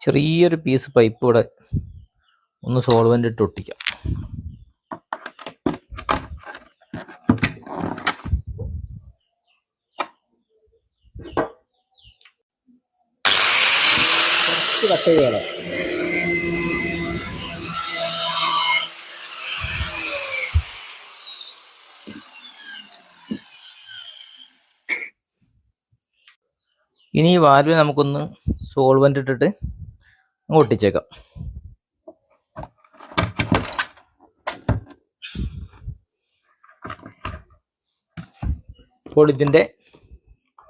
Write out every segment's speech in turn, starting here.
ചെറിയൊരു piece pipe ഇവിടെ ഒന്ന് സോൾവന്റ് ഇട്ട് ഒട്ടിക്കാം. കട്ട് ഇനി ഈ വാൽവ് നമുക്കൊന്ന് സോൾവന്റ് ഇട്ടിട്ട് ഒട്ടിച്ചേക്കാം. അപ്പോൾ ഇതിന്റെ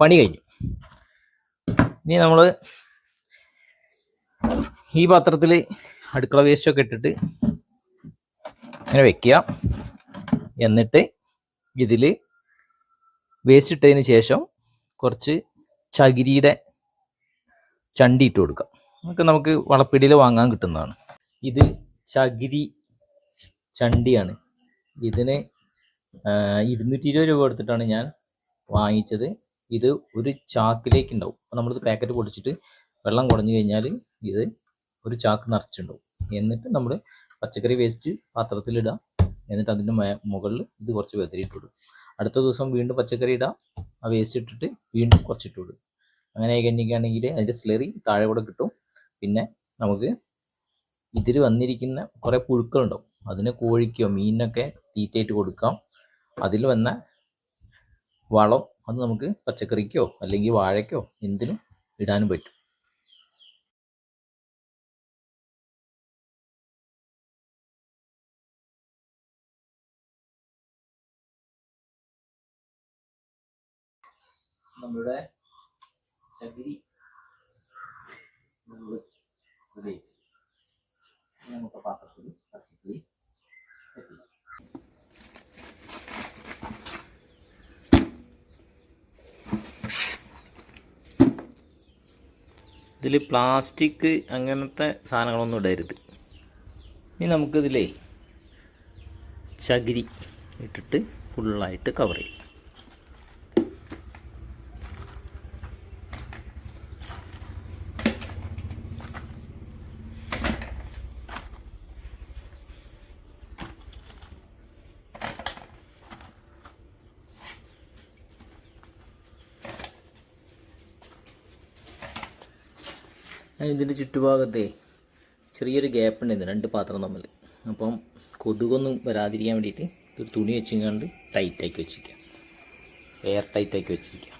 പണി കഴിഞ്ഞു. ഇനി നമ്മൾ ഈ പാത്രത്തിൽ അടുക്കള വേസ്റ്റൊക്കെ ഇട്ടിട്ട് ഇങ്ങനെ വെക്കുക. എന്നിട്ട് ഇതിൽ വേസ്റ്റ് ഇട്ടതിന് ശേഷം കുറച്ച് ചകിരിയുടെ ചണ്ടി ഇട്ട് കൊടുക്കാം അതൊക്കെ നമുക്ക് വളപ്പിടിയിൽ വാങ്ങാൻ കിട്ടുന്നതാണ്. ഇത് ചകിരി ചണ്ടിയാണ്. ഇതിന് ഇരുന്നൂറ്റി ഇരുപത് രൂപ കൊടുത്തിട്ടാണ് ഞാൻ വാങ്ങിച്ചത്. ഇത് ഒരു ചാക്കിലേക്ക് ഉണ്ടാവും. നമ്മളിത് പാക്കറ്റ് പൊടിച്ചിട്ട് വെള്ളം കുടഞ്ഞു കഴിഞ്ഞാൽ ഇത് ഒരു ചാക്ക് നിറച്ചിട്ടുണ്ടാവും. എന്നിട്ട് നമ്മൾ പച്ചക്കറി വേസ്റ്റ് പാത്രത്തിലിടാം എന്നിട്ട് അതിന്റെ മുകളിൽ ഇത് കുറച്ച് വെതറിയിട്ട് ഇടും. അടുത്ത ദിവസം വീണ്ടും പച്ചക്കറി ഇടാം. ആ വേസ്റ്റ് ഇട്ടിട്ട് വീണ്ടും കുറച്ചിട്ട് അങ്ങനെ കഴിഞ്ഞിട്ടാണെങ്കിൽ അതിന്റെ സ്ലറി താഴെ കൂടെ കിട്ടും. പിന്നെ നമുക്ക് ഇതിൽ വന്നിരിക്കുന്ന കുറേ പുഴുക്കളുണ്ടാവും. അതിന് കോഴിക്കോ മീനിനൊക്കെ തീറ്റയായിട്ട് കൊടുക്കാം. അതിൽ വന്ന വളം അത് നമുക്ക് പച്ചക്കറിക്കോ അല്ലെങ്കിൽ വാഴയ്ക്കോ എന്തിനും ഇടാനും പറ്റും. നമ്മുടെ ചകിരി നമ്മൾ ready ആക്കി. ഇനി നമുക്ക് പാത്രത്തിൽ പച്ചക്കറി set ചെയ്യാം. ഇതിൽ പ്ലാസ്റ്റിക് അങ്ങനത്തെ സാധനങ്ങളൊന്നും ഇടരുത്. ഇനി നമുക്കിതിലേ ചകിരി ഇട്ടിട്ട് ഫുള്ളായിട്ട് കവർ ചെയ്യും. ഇതിന്റെ ചുറ്റുഭാഗത്തെ ചെറിയൊരു ഗ്യാപ്പ് ഉണ്ട് രണ്ട് പാത്രം തമ്മിൽ. അപ്പം കൊതുകൊന്നും വരാതിരിക്കാൻ വേണ്ടിയിട്ട് ഒരു തുണി വെച്ചിങ്ങാണ്ട് ടൈറ്റാക്കി വെച്ചിരിക്കുക എയർ ടൈറ്റാക്കി വെച്ചിരിക്കുക